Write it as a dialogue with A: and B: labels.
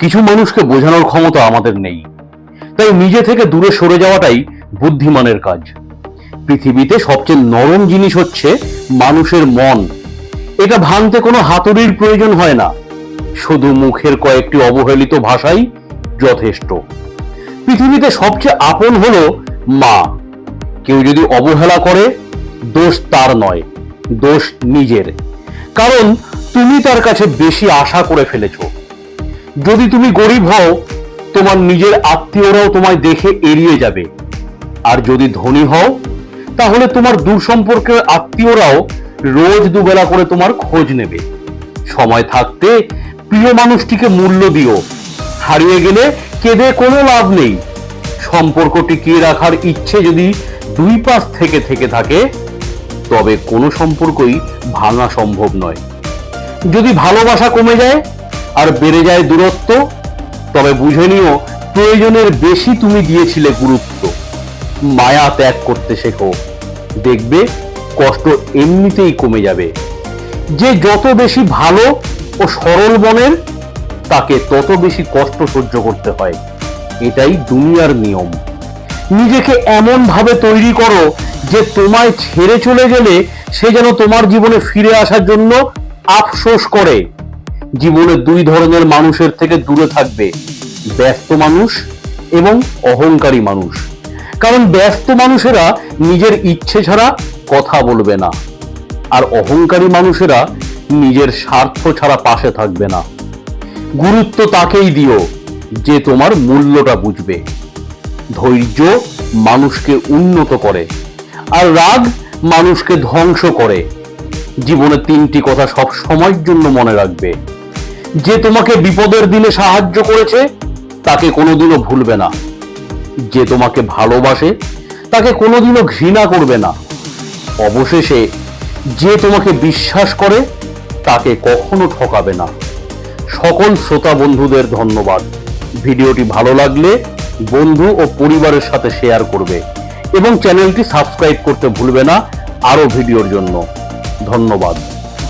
A: কিছু মানুষকে বোঝানোর ক্ষমতা আমাদের নেই। তাই নিজে থেকে দূরে সরে যাওয়াটাই বুদ্ধিমানের কাজ। পৃথিবীতে সবচেয়ে নরম জিনিস হচ্ছে মানুষের মন। এটা ভাঙতে কোনো হাতুড়ির প্রয়োজন হয় না। শুধু মুখের কয়েকটি অবহেলিত ভাষাই যথেষ্ট। পৃথিবীতে সবচেয়ে আপন হলো মা। কেউ যদি অবহেলা করে, দোষ তার নয়, দোষ নিজের। কারণ তুমি তার কাছে বেশি আশা করে ফেলেছো। যদি তুমি গরিব হও, তোমার নিজের আত্মীয়রাও তোমায় দেখে এড়িয়ে যাবে। আর যদি ধনী হও, তাহলে তোমার দূর সম্পর্কের আত্মীয়রাও রোজ দুবেলা করে তোমার খোঁজ নেবে। সময় থাকতে প্রিয় মানুষটিকে মূল্য দিও। হারিয়ে গেলে কেঁদে কোনো লাভ নেই। সম্পর্ক টিকিয়ে রাখার ইচ্ছে যদি দুই পাশ থেকে থেকে থাকে, তবে কোনো সম্পর্কই ভাঙা সম্ভব নয়। যদি ভালোবাসা কমে যায় আর বেড়ে যায় দূরত্ব, তবে বুঝে নিও প্রয়োজনের বেশি তুমি দিয়েছিলে গুরুত্ব। মায়া ত্যাগ করতে শেখো। দেখবে কষ্ট এমনিতেই কমে যাবে। যে যত বেশি ভালো ও সরল বনের তাকে তত বেশি কষ্ট সহ্য করতে হয়। এটাই দুনিয়ার নিয়ম। নিজেকে এমন ভাবে তৈরি করো যে তোমায় ছেড়ে চলে গেলে সে যেন তোমার জীবনে ফিরে আসার জন্য আফসোস করে। জীবনে দুই ধরনের মানুষের থেকে দূরে থাকবে, ব্যস্ত মানুষ এবং অহংকারী মানুষ। কারণ ব্যস্ত মানুষেরা নিজের ইচ্ছে ছাড়া কথা বলবে না, আর অহংকারী মানুষেরা নিজের স্বার্থ ছাড়া পাশে থাকবে না। গুরুত্ব তাকেই দিও যে তোমার মূল্যটা বুঝবে। ধৈর্য মানুষকে উন্নত করে, আর রাগ মানুষকে ধ্বংস করে। জীবনে তিনটি কথা সব সময়ের জন্য মনে রাখবে। যে তোমাকে বিপদের দিনে সাহায্য করেছে, তাকে কোনোদিনও ভুলবে না। যে তোমাকে ভালোবাসে, তাকে কোনোদিনও ঘৃণা করবে না। অবশেষে যে তোমাকে বিশ্বাস করে, তাকে কখনো ঠকাবে না। সকল শ্রোতা বন্ধুদের ধন্যবাদ। ভিডিওটি ভালো লাগলে বন্ধু ও পরিবারের সাথে শেয়ার করবে এবং চ্যানেলটি সাবস্ক্রাইব করতে ভুলবে না আরও ভিডিওর জন্য। ধন্যবাদ।